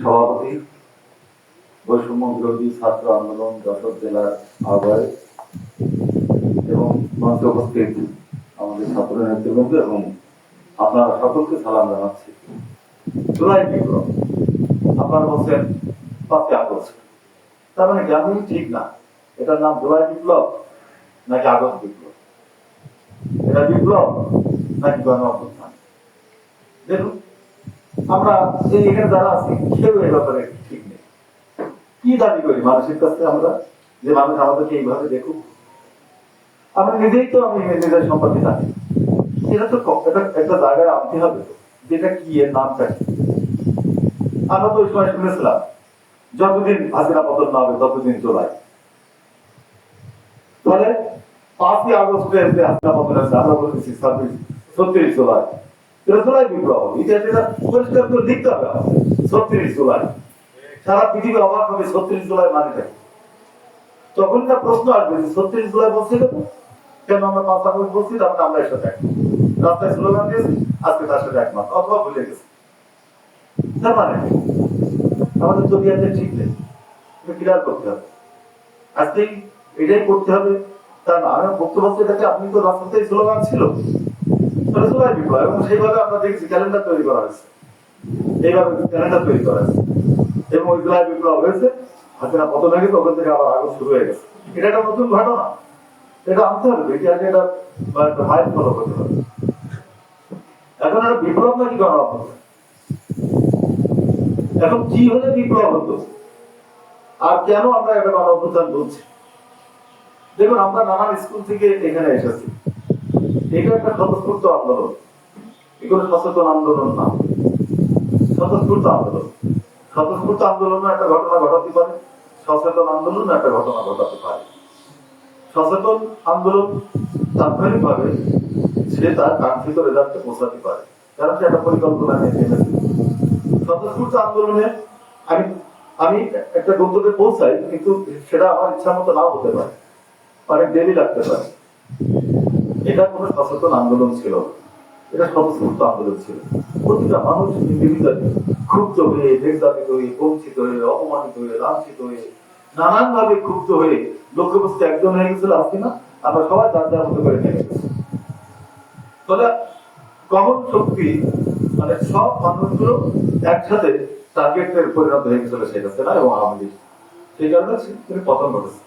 সভাপতি বৈষম্য ছাত্র আন্দোলন যশোর জেলার আহ্বায়ক এবং মঞ্চে উপস্থিত আমাদের ছাত্র নেতৃবৃন্দ এবং আপনারা সকলকে সালাম জানাচ্ছি। বিপ্লব আপনারা বলছেন পাঁচই আগস্ট। তার মানে জ্ঞানই ঠিক না। এটার নাম জুলাই বিপ্লব নাকি আগস্ট বিপ্লব? এটা বিপ্লব নাকি গণ অভ্যুত্থান দেখুন আমরা এই এখানে যারা আছি, কেউ এই ব্যাপারে ঠিক নেই। কি দাবি করি মানুষের কাছে আমরা? যে মানুষ আমাদেরকে এইভাবে দেখুক? আমরা নিজেই তো আমি নিজের সম্পর্কে জানি। এটা তো এটা একটা জায়গায় আনতে হবে যেটা কি, এর নামটা কি? আমরা তো ওই সময় শুনেছিলাম, যতদিন হাজিরা পতন না হবে, ততদিন চলাই তাহলে পাঁচই আগস্টে যে হাসিনা পতন আছে, আমরা বলেছি ছাব্বিশ, ছত্রিশ জুলাই। জুলাই বিপ্লব। ইতিহাসে পরিষ্কার করে লিখতে হবে। ছত্রিশ জুলাই। সারা পৃথিবী অবাক হবে ছত্রিশ জুলাই মানে তখন প্রশ্ন আসবে যে ছত্রিশ জুলাই? কেন? আমরা পাঁচ তার মানে আমরা রাস্তায় স্লোগান দিয়েছি, আজকে তার সাথে অথবা ভুলে তার মানে? আমাদের তবিয়াতে ঠিক নেই। ক্লিয়ার করতে হবে। আজকেই এটাই করতে হবে। তা না বক্তব্য আপনি তো রাস্তাতে স্লোগান ছিল? জুলাই বিপ্লব এবং সেইভাবে আমরা দেখছি ক্যালেন্ডার তৈরি করা হয়েছে। এইভাবে ক্যালেন্ডার তৈরি করা হয়েছে। এবং ওই বিপ্লব হয়েছে পতন ওখান থেকে আবার শুরু হয়ে গেছে। এটা একটা নতুন ঘটনা। এটা আনতে হবে এটা একটা ফলো করতে হবে। এখন একটা বিপ্লব নাকি? এখন কি হলে বিপ্লব হতো? আর কেন আমরা এটা গণ অভ্যুত্থান বলছি দেখুন, আমরা নানান স্কুল থেকে এখানে এসেছি। এটা একটা স্বতঃস্ফূর্ত আন্দোলন। এগুলো সচেতন আন্দোলন না। স্বতঃস্ফূর্ত আন্দোলন। স্বতঃস্ফূর্ত আন্দোলন একটা ঘটনা ঘটাতে পারে। সচেতন আন্দোলন একটা ঘটনা ঘটাতে পারে। সচেতন আন্দোলন তাৎক্ষণিক ভাবে সে তার কাঙ্ক্ষিত রেজাল্টে পৌঁছাতে পারে। কারণ সে একটা পরিকল্পনা নিয়ে নেমেছে স্বতঃস্ফূর্ত আন্দোলনে আমি আমি একটা গন্তব্যে পৌঁছাই, কিন্তু সেটা আমার ইচ্ছা মতো নাও হতে পারে। অনেক দেরি লাগতে পারে। এটা কোনো সচেতন আন্দোলন ছিল। এটা স্বতঃস্ফূর্ত আন্দোলন ছিল। প্রতিটা মানুষ ইন্ডিভিজুয়ালি ক্ষুব্ধ হয়ে নির্যাতিত হয়ে, বঞ্চিত হয়ে, অপমানিত হয়ে, লাঞ্ছিত হয়ে নানান ভাবে ক্ষুব্ধ হয়ে লক্ষ্যবস্তু একজন হয়ে গেছিল আজকে না? আমরা সবাই যার যার মতো করে গেছি। ফলে কমন শক্তি মানে সব মানুষগুলো একসাথে টার্গেটের পরিণত হয়ে গেছিল সেই কাছে না? এবং আওয়ামী লীগ। সেই কারণে তিনি পতন ঘটেছে।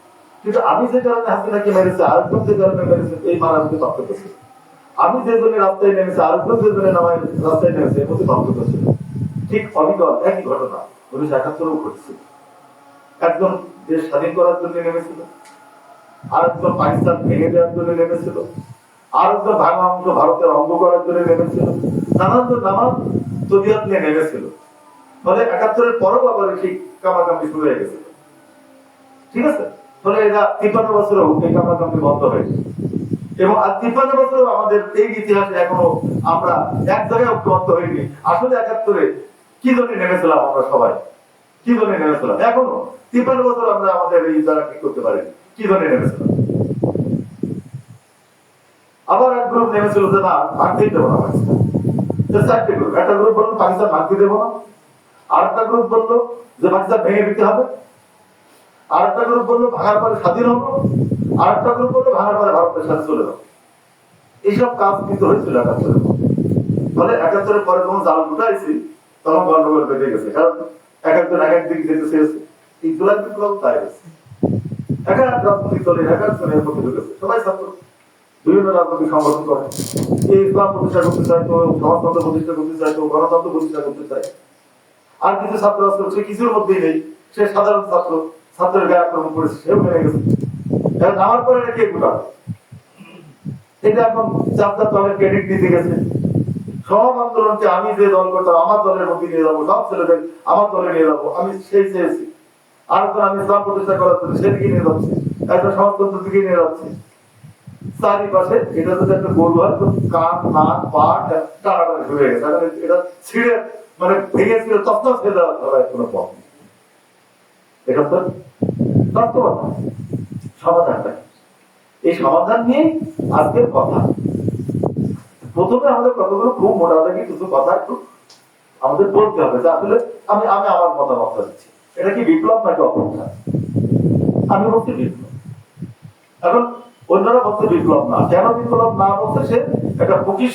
কিন্তু আমি যে কারণে হাসিনাকে মেরেছি, আরেকজন যে কারণে মেরেছে, এই মারার মধ্যে পার্থক্য ছিল আমি যে জন্য রাস্তায় নেমেছি আরেকজন যে জন্য নামায় রাস্তায় নেমেছে এর মধ্যে পার্থক্য ছিল ঠিক অবিকল একই ঘটনা। উনিশশো একাত্তরেও ঘটছে। একজন দেশ স্বাধীন করার জন্য নেমেছিল। আরেকজন পাকিস্তান ভেঙে দেওয়ার জন্য নেমেছিল। আরেকজন ভাঙা অংশ ভারতের অঙ্গ করার জন্য নেমেছিল। নানান নানান তবিয়াত নিয়ে নেমেছিল। ফলে একাত্তরের পরও আবার সেই কামাকামি শুরু হয়ে গেছিল ঠিক আছে? ফলে তিপ্পান্ন এই বন্ধ এবং আর তিপ্পান্ন আমাদের এই ইতিহাসে এখনও আমরা এক আসলে একাত্তরে কি নেমেছিলাম আমরা সবাই? কি নেমেছিলাম? এখনও তিপ্পান্ন বছর আমরা আমাদের এই দ্বারা ঠিক করতে পারিনি। কি নেমেছিলাম? আবার এক গ্রুপ নেমেছিল যে, না দেবো না চারটে গ্রুপ একটা গ্রুপ বলল, পাকিস্তান দেবো না। আর একটা গ্রুপ বলল যে, পাকিস্তান ভেঙে দিতে হবে। আর একটা গ্রুপ বলল ভাঙার পরে স্বাধীন হব আর একটা গ্রুপ বলল ভাঙার পরে ভারতের সাথে চলে যাব। এইসব কাজ কিন্তু হয়েছিল একাত্তরের ফলে একাত্তরের পরে যখন জাল তখন বেঁধে গেছে। কারণ এক একজন এক এক দিক যেতে চেয়েছে। তাই হয়েছে। এক রাজনৈতিক এক মধ্যে ঢুকেছে সবাই ছাত্র। বিভিন্ন রাজনৈতিক সংগঠন করে। এই ইসলাম প্রতিষ্ঠা করতে চায় তো, সমাজতন্ত্র প্রতিষ্ঠা করতে চায় তো, গণতন্ত্র প্রতিষ্ঠা করতে চায়। আর কিছু ছাত্র আছে, সে কিছুর মধ্যেই নেই। সে সাধারণ ছাত্র। ছাত্রের করেছে, সেও গেছে। এখন নামার পরে কে এটা এখন ক্রেডিট দিতে গেছে। সব আন্দোলনকে আমি যে দল করতাম, আমার দলের মধ্যে নিয়ে যাব, সব ছেলেদের আমার দলে নিয়ে যাব, আমি সেই চেয়েছি। আর একজন আমি প্রতিষ্ঠা করার জন্য সেদিকে নিয়ে যাচ্ছি, একটা সমাজতন্ত্র দিকে নিয়ে যাচ্ছি। চারিপাশে এটা একটা গরু হয়, তো কান, নাক, পা টানাটানি হয়ে গেছে। এটা ছিঁড়ে মানে ভেঙে ছিল তত্ত্ব ছেড়ে দেওয়া কোনো পথ নেই। এটা তো সমাধানটা এই সমাধান নিয়ে আজকের কথা। প্রথমে আমাদের খুব কথা একটু আমাদের বলতে হবে আসলে আমি আমি আমার মতামতটা দিচ্ছি। এটা কি বিপ্লব নাকি আমি বিপ্লব। এখন অন্যরা বলছে বিপ্লব না। কেন বিপ্লব না বলছে? সে একটা বুকিশ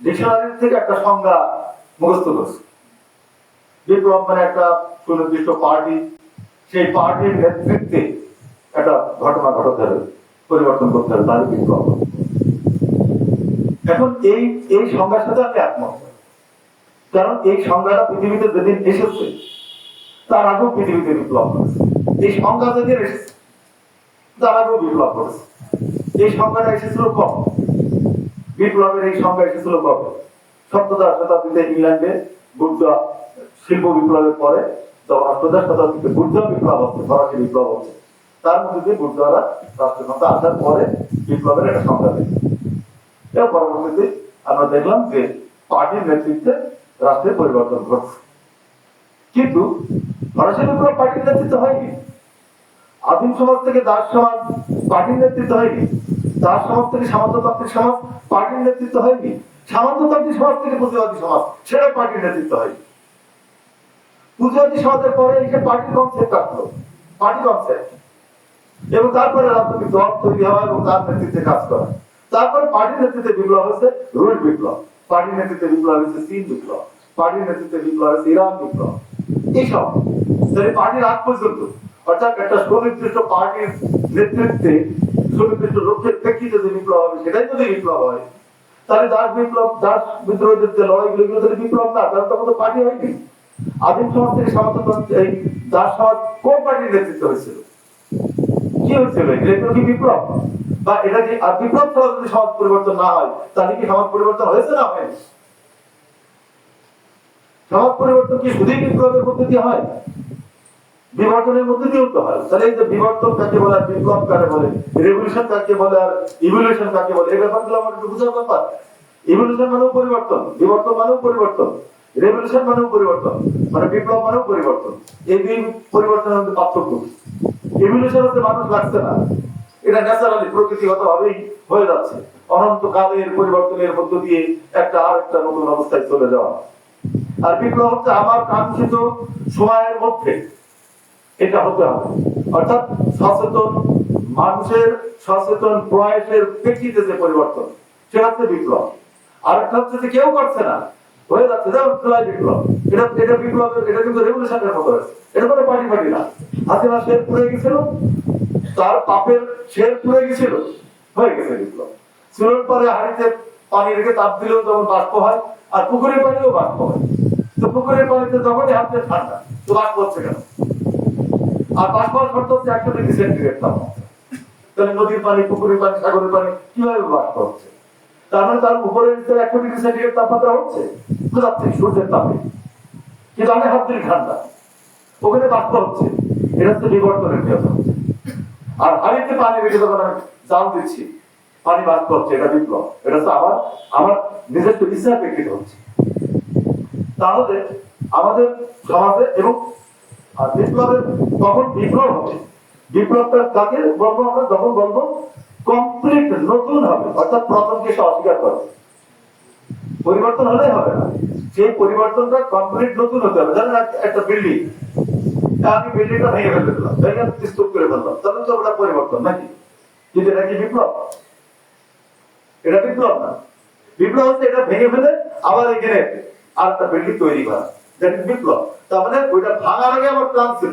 ডিকশনারি থেকে একটা সংজ্ঞা মুখস্থ করছে। বিপ্লব মানে একটা সুনির্দিষ্ট পার্টি সেই পার্টির নেতৃত্বে একটা ঘটনা ঘটাতে হবে, পরিবর্তন করতে হবে, তাহলে বিপ্লব এখন এই এই সংজ্ঞার সাথে আমি একমত। কারণ এই সংজ্ঞাটা পৃথিবীতে যেদিন এসেছে, তার আগেও পৃথিবীতে বিপ্লব এই সংজ্ঞা যেদিন এসেছে, তার আগেও বিপ্লব করেছে এই সংজ্ঞাটা এসেছিল কম বিপ্লবের এই সংজ্ঞা এসেছিল কবে? সপ্তদশ শতাব্দীতে ইংল্যান্ডে বুদ্ধ শিল্প বিপ্লবের পরে তখন অষ্টদশ শতাব্দীতে বুদ্ধ বিপ্লব হচ্ছে, ফরাসি বিপ্লব হচ্ছে। তার মধ্যে দিয়ে বুদ্ধরা রাষ্ট্রক্ষমতা আসার পরে বিপ্লবের একটা সংজ্ঞা দিয়েছে এবং পরবর্তীতে আমরা দেখলাম যে পার্টির নেতৃত্বে রাষ্ট্রের পরিবর্তন ঘটছে। কিন্তু ফরাসি বিপ্লব পার্টির নেতৃত্ব হয়নি। আদিম সমাজ থেকে দাস সমাজ পার্টির নেতৃত্ব হয়নি। দাস সমাজ থেকে সামন্ততান্ত্রিক সমাজ পার্টির নেতৃত্ব হয়নি। সামন্ততান্ত্রিক সমাজ থেকে পুঁজিবাদী সমাজ সেটা পার্টির নেতৃত্ব হয়নি। পুঁজিবাদী সমাজের পরে এসে পার্টির কনসেপ্ট আসলো পার্টি কনসেপ্ট এবং তারপরে রাজনৈতিক দল তৈরি হওয়া এবং তার নেতৃত্বে কাজ করা। তারপরে পার্টির নেতৃত্বে বিপ্লব হয়েছে রুশ বিপ্লব। পার্টির নেতৃত্বে বিপ্লব হয়েছে চীন বিপ্লব। পার্টির নেতৃত্বে বিপ্লব হয়েছে ইরান বিপ্লব। এইসব। পার্টির আগ পর্যন্ত, অর্থাৎ একটা সুনির্দিষ্ট পার্টির নেতৃত্বে, সুনির্দিষ্ট লক্ষ্যের প্রেক্ষিতে যে বিপ্লব হবে, সেটাই যদি বিপ্লব হয়, তাহলে দাস বিপ্লব দাস বিদ্রোহীদের যে লড়াইগুলো বিপ্লব না কারণ তখন তো পার্টি হয়নি। আদিম সমাজ থেকে সামন্ততন্ত্র এই দাস সমাজ কোন পার্টির নেতৃত্ব হয়েছিল? কি হচ্ছিল এটা কি বিপ্লব? বা এটা কি আর বিপ্লব ছাড়া যদি সমাজ পরিবর্তন না হয়, তাহলে কি সমাজ পরিবর্তন হয়েছে না হয়নি? সমাজ পরিবর্তন কি শুধুই বিপ্লবের মধ্যে দিয়ে হয়? বিবর্তনের মধ্যে দিয়েও তো হয়। তাহলে এই যে বিবর্তন কাকে বলে আর বিপ্লব কাকে বলে? রেভলিউশন কাকে বলে আর ইভলিউশন কাকে বলে? এই ব্যাপারগুলো আমার একটু বোঝার ব্যাপার। ইভলিউশন মানেও পরিবর্তন, বিবর্তন মানেও পরিবর্তন। রেভলিউশন মানেও পরিবর্তন মানে বিপ্লব মানেও পরিবর্তন। এই দুই পরিবর্তনের মধ্যে পার্থক্য ইভলিউশন হচ্ছে মানুষ লাগছে না। এটা ন্যাচারালি প্রকৃতিগত ভাবেই হয়ে যাচ্ছে। অনন্ত কালের পরিবর্তনের মধ্য দিয়ে একটা আর একটা নতুন অবস্থায় চলে যাওয়া। আর বিপ্লব হচ্ছে আমার কাঙ্ক্ষিত সময়ের মধ্যে এটা হতে হবে। অর্থাৎ সচেতন মানুষের সচেতন প্রয়াসের প্রেক্ষিতে যে পরিবর্তন, সেটা হচ্ছে বিপ্লব। আর একটা হচ্ছে যে কেউ করছে না। হয়ে যাচ্ছে যেমন বিপ্লব। এটা এটা বিপ্লবের এটা কিন্তু রেভলিউশনের মতো এটা পার্টি পার্টি না। হাসিনা শের পুড়ে গেছিল। তার পাপের শের পুড়ে গেছিল। হয়ে গেছে বিপ্লব। চুলোর পরে হাড়িতে পানি রেখে তাপ দিলেও যেমন বাষ্প হয়, আর পুকুরের পানিও বাষ্প হয়। তো পুকুরের পানিতে যখনই হাতে ঠান্ডা। তো বাষ্প হচ্ছে কেন? আর বাষ্প হওয়ার শর্ত হচ্ছে একশো ডিগ্রি সেন্টিগ্রেড তাপমাত্রা তাহলে নদীর পানি, পুকুরের পানি, সাগরের পানি কীভাবে বাষ্প হচ্ছে? তার মানে তার উপরে নিচে একশো ডিগ্রি সেন্টিগ্রেড তাপমাত্রা হচ্ছে? কোথাচ্ছে সূর্যের তাপে। কিন্তু আমি হাত দিলে ঠান্ডা। ওখানে বাষ্প হচ্ছে। এটা হচ্ছে বিবর্তনের নিয়ম আর হাড়িতে পানি রেখে যখন আমি জাল দিচ্ছি। পানি বাষ্প হচ্ছে এটা বিপ্লব। এটা হচ্ছে আমার আমার নিজস্ব ইচ্ছা প্রেক্ষিত হচ্ছে। তাহলে আমাদের সমাজে এবং আর বিপ্লবের তখন বিপ্লব হবে। বিপ্লবটা কাকে বলব আমরা যখন বলব কমপ্লিট নতুন হবে। অর্থাৎ প্রথমকে সে অস্বীকার করবে পরিবর্তন হলেই হবে না। সেই পরিবর্তনটা কমপ্লিট নতুন হতে হবে। জানেন একটা বিল্ডিং আমি বিল্ডিংটা ভেঙে ফেলে দিলাম। ভেঙে স্তূপ করে ফেললাম। তাহলে তো ওটা পরিবর্তন, নাকি? কিন্তু এটা কি বিপ্লব? এটা বিপ্লব না। বিপ্লব হচ্ছে এটা ভেঙে ফেলে আবার এখানে আর একটা বিল্ডিং তৈরি করা। That is biplab. তার মানে ওইটা ভাঙার আগে আমার প্ল্যান ছিল।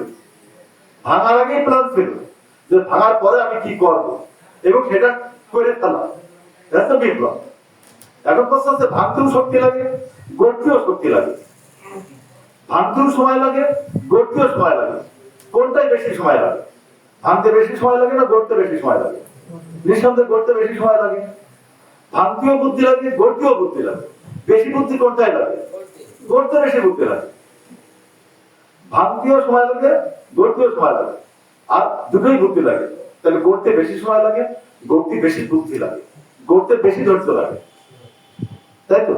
ভাঙার আগেই প্ল্যান ছিল যে ভাঙার পরে আমি কি করব। এবং সেটা করে ফেলা। তো বিপ্লব। এখন প্রশ্ন হচ্ছে ভাঙতেও শক্তি লাগে গড়তেও শক্তি লাগে। ভাঙতেও সময় লাগে গড়তেও সময় লাগে। কোনটাই বেশি সময় লাগে? ভাঙতে বেশি সময় লাগে না গড়তে বেশি সময় লাগে? নিঃসন্দেহে গড়তে বেশি সময় লাগে। ভাঙতেও বুদ্ধি লাগে গড়তেও বুদ্ধি লাগে। বেশি বুদ্ধি কোনটাই লাগে? গড়তে বেশি বুদ্ধি লাগে। ভাঙতেও সময় লাগে গড়তেও সময় লাগে। আর দুটোই বুদ্ধি লাগে। তাহলে গড়তে বেশি সময় লাগে গড়তে বেশি বুদ্ধি লাগে। গড়তে বেশি ধৈর্য লাগে। তাই তো?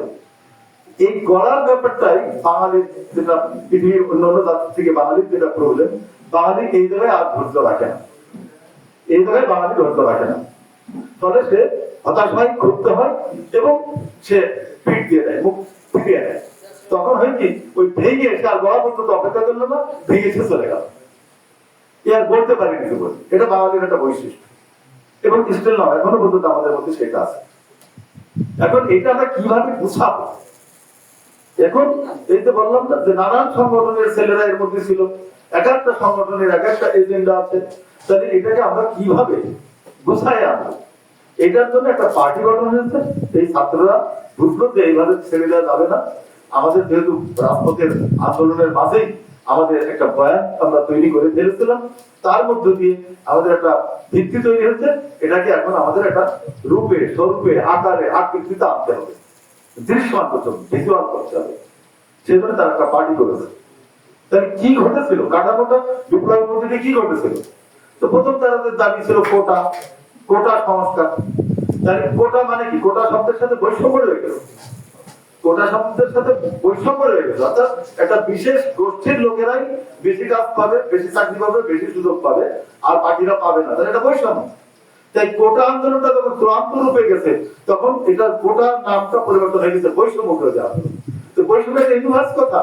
এই গড়ার ব্যাপারটাই বাঙালির যেটা পৃথিবীর অন্যান্য জাতি থেকে বাঙালির যেটা প্রবলেম বাঙালি এই জায়গায় আর ধৈর্য রাখে না। এই জায়গায় বাঙালি ধৈর্য রাখে না। ফলে সে হতাশ হয় ক্ষুব্ধ হয় এবং সে পিঠ দিয়ে দেয়, মুখ ফিরিয়ে দেয়। তখন হয় কি, ওই ভেঙে এসে আর গড়া পর্যন্ত অপেক্ষা করল না, ভেঙে এসে চলে গেল। এ আর বলতে পারি কিছু এটা বাঙালির একটা বৈশিষ্ট্য। এবং স্টিল নয়, এখনও পর্যন্ত আমাদের মধ্যে সেটা আছে। এখন এটা আমরা কীভাবে বুঝাবো? এখন এই তো বললাম না যে নানান সংগঠনের ছেলেরা এর মধ্যে ছিল, এক একটা সংগঠনের এক একটা এজেন্ডা আছে, তাহলে এটাকে আমরা কীভাবে গুছাই আনব এটার জন্য একটা পার্টি গঠন হয়েছে, এই ছাত্ররা বুঝলো যে এইভাবে ছেড়ে দেওয়া যাবে না। আমাদের যেহেতু রাজপথের আন্দোলনের মাঝেই আমাদের একটা বয়ান আমরা তৈরি করে ফেলেছিলাম। তার মধ্য দিয়ে আমাদের একটা ভিত্তি তৈরি হয়েছে। এটাকে এখন আমাদের একটা রূপে, স্বরূপে, আকারে, আকৃতিতে আনতে হবে। দৃশ্যমান করতে হবে ভিজুয়াল করতে হবে। তারা একটা পার্টি করেছে। তাহলে কি ঘটেছিল? কাটামোটা বিপ্লবের মধ্যে কি ঘটেছিল? তো প্রথম তাদের দাবি ছিল কোটা কোটা সংস্কার। তাহলে কোটা মানে কি? কোটা শব্দের সাথে বৈষম্য রয়ে গেল। কোটা সাথে বৈষম্য রয়ে গেল অর্থাৎ একটা বিশেষ গোষ্ঠীর লোকেরাই বেশি কাজ পাবে, বেশি চাকরি পাবে, বেশি সুযোগ পাবে, আর বাকিরা পাবে না। তাহলে এটা বৈষম্য। তাই কোটা আন্দোলনটা যখন চূড়ান্ত রূপে গেছে, তখন এটা কোটা নামটা পরিবর্তন হয়ে গেছে, বৈষম্য করে দেওয়া তো বৈষম্য কথা।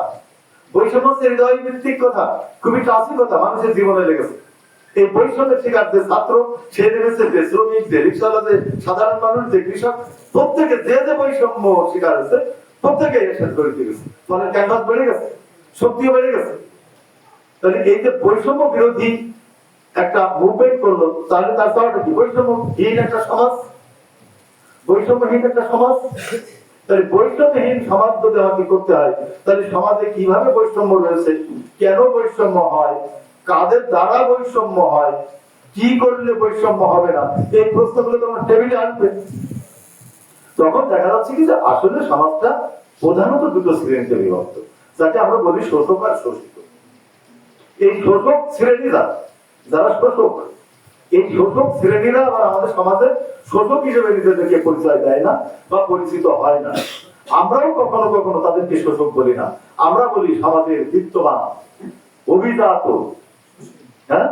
বৈষম্য হচ্ছে হৃদয় ভিত্তিক কথা, খুবই কথা, মানুষের জীবনে লেগেছে। এই বৈষম্যের শিকার যে ছাত্র, সে নেমেছে যে শ্রমিক, যে রিক্সাওয়ালা যে সাধারণ মানুষ, যে কৃষক, প্রত্যেকে যে যে বৈষম্য শিকার হয়েছে ফলে ক্যানভাস বেড়ে গেছে শক্তিও বেড়ে গেছে। তাহলে এই যে বৈষম্য বিরোধী একটা মুভমেন্ট করল, তাহলে তার কি? বৈষম্যহীন একটা সমাজ? বৈষম্যহীন একটা সমাজ? তাহলে বৈষম্যহীন সমাজ যদি আমাকে করতে হয়, তাহলে সমাজে কীভাবে বৈষম্য রয়েছে? কেন বৈষম্য হয়? কাদের দ্বারা বৈষম্য হয়? কি করলে বৈষম্য হবে না? এই প্রশ্নগুলো তোমার টেবিলে আসবে তখন দেখা যাচ্ছে কি যে আসলে সমাজটা প্রধানত দুটো শ্রেণীতে বিভক্ত। যাকে আমরা বলি শোষক আর শোষিত। এই শোষক শ্রেণীরা, যারা শোষক, এই শোষক শ্রেণীরা আবার আমাদের সমাজে শোষক হিসেবে নিজেদেরকে পরিচয় দেয় না বা পরিচিত হয় না। আমরাও কখনো কখনো তাদেরকে শোষক বলি না। আমরা বলি সমাজের বিত্তবান, অভিজাত হ্যাঁ?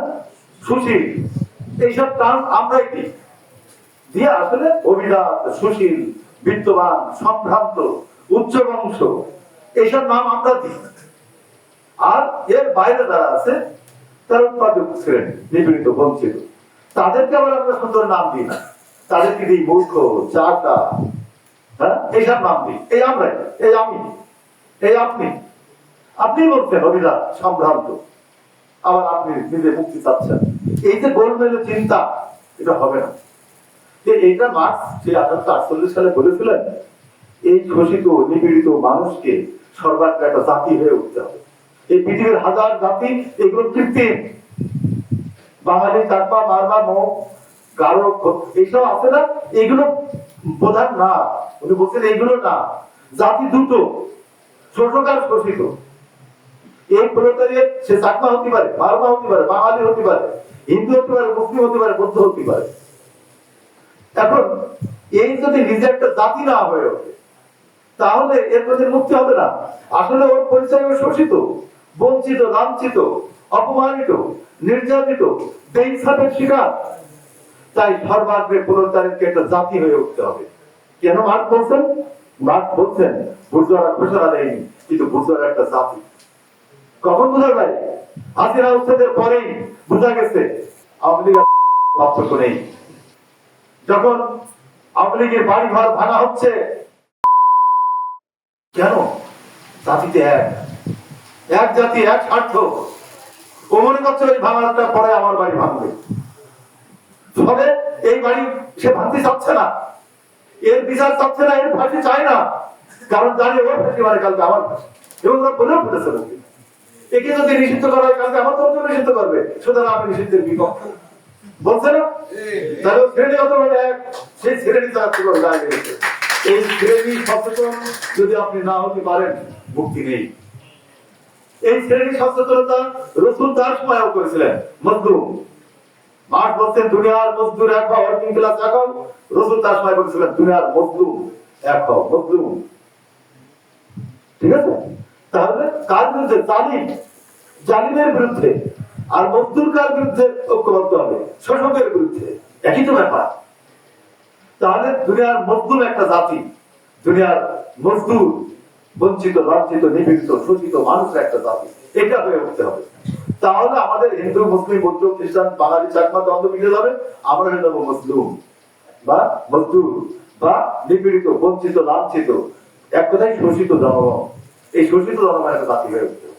সুশীল। এইসব টান আমরাই দিই। দিয়ে আসলে সুশীল বিত্তবান সম্ভ্রান্ত, উচ্চ বংশ এইসব নাম আমরা দিই। আর এর বাইরে যারা আছে, তারা উৎপাদক শ্রেণি নিপীড়িত, বঞ্চিত। তাদেরকে আবার আমরা সুন্দর নাম দিই না। তাদেরকে দিই মূর্খ চাটা হ্যাঁ? এইসব নাম দিই। এই আমরা এই আমি, এই আপনি। আপনি বলছেন, অভিজাত, সম্ভ্রান্ত। আবার আপনি নিজে মুক্তি চাচ্ছেন। এই যে গোলমেলে চিন্তা, এটা হবে না। যে এইটা মার্ক্স সেই আঠারোশো আটচল্লিশ সালে বলেছিলেন, এই শোষিত নিপীড়িত মানুষকে সর্বাগ্রে একটা জাতি হয়ে উঠতে হবে। এই পৃথিবীর হাজার জাতি, এগুলো কৃত্রিম। বাঙালি চারপা মারবা মুখ গাঢ় এইসব আছে না? এগুলো প্রধান না। উনি বলছেন এইগুলো না। জাতি দুটো শোষক আর শোষিত এই প্রলেতারিয়েট সে চাকমা হতে পারে মারমা হতে পারে, বাঙালি হতে পারে, হিন্দু হতে পারে, মুসলিম হতে পারে, বৌদ্ধ হতে পারে। এখন এই যদি নিজে একটা জাতি না হয়ে ওঠে, তাহলে এর প্রতি মুক্তি হবে না। আসলে ওর পরিচয় শোষিত, বঞ্চিত, লাঞ্ছিত, অপমানিত, নির্যাতিত বেইনসাফের শিকার। তাই সর্বাগ্রে পুনরুদ্ধারকে একটা জাতি হয়ে উঠতে হবে। কেন মার্ক বলছেন? মার্ক বলছেন বুর্জোরা ঘোষণা দেয়নি, কিন্তু বুর্জোরা একটা জাতি। কখন বোঝা যায় হাসিনা উচ্ছেদের পরেই বোঝা গেছে, আওয়ামী লীগ আর পার্থক্য নেই। যখন আওয়ামী লীগের বাড়ি ঘর ভাঙা হচ্ছে, কেন? জাতিতে এক। এক জাতি, এক স্বার্থ। ও মনে করছে ওই ভাঙাটা পরে আমার বাড়ি ভাঙবে। ফলে এই বাড়ি সে ভাঙতে চাচ্ছে না। এর বিচার চাচ্ছে না, এর ফাঁসি চায় না। কারণ জানি ওর ফাঁসি মানে কালকে আমার। এবং ওরা বলেও ফেলেছে একে যদি নিষিদ্ধ করা হয়, কালকে আমার তরফ নিষিদ্ধ করবে। সুতরাং আমি নিষিদ্ধের বিপক্ষ। বলছে না তাহলে শ্রেণীগত ভাবে এক। সেই শ্রেণি তারা দাঁড়িয়ে গেছে এই শ্রেণি সচেতন যদি আপনি না হতে পারেন, মুক্তি নেই। এই শ্রেণি সচেতনতা রসুল তার সময়ও করেছিলেন, মজদুর। মাঠ বলছেন, দুনিয়ার মজদুর এক হও ওয়ার্কিং ক্লাস এক হও। রসুল তার সময় বলেছিলেন দুনিয়ার মজদুর এক হও, মজদুর। ঠিক আছে? তাহলে কার বিরুদ্ধে জালিম। জালিমের বিরুদ্ধে আর মজদুর কার বিরুদ্ধে ঐক্যবদ্ধ হবে? শোষকের বিরুদ্ধে। একই তো ব্যাপার। তাহলে দুনিয়ার মজদুর একটা জাতি, দুনিয়ার মজদুর বঞ্চিত, লাঞ্ছিত, নিপীড়িত, শোষিত মানুষের একটা জাতি। এটা হয়ে উঠতে হবে। তাহলে আমাদের হিন্দু, মুসলিম, বৌদ্ধ, খ্রিস্টান, বাঙালি চাকমা দ্বন্দ্ব মিটে যাবে। আমরা হয়ে যাব মুসলিম বা মজদুর বা নিপীড়িত, বঞ্চিত, লাঞ্ছিত। এক কথাই শোষিত জনগণ। এই শোষিত জনগণ একটা জাতি হয়ে উঠতে হবে।